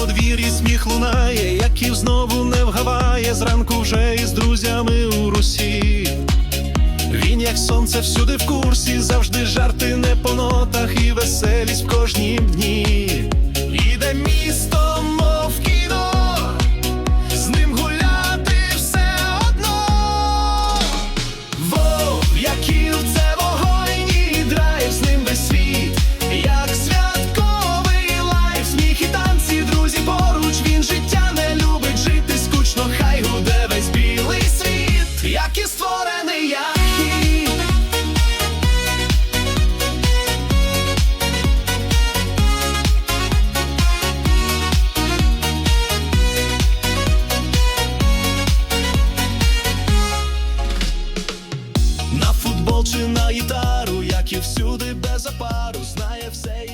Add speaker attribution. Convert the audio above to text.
Speaker 1: подвір'ї сміх лунає, Яків знову не вгаває, зранку вже із друзями у русі. Він, як сонце, всюди в курсі, завжди жарти не по нотах і веселість в кожнім дні. які. На футбол чи на гітару, як і всюди без опару, знає все.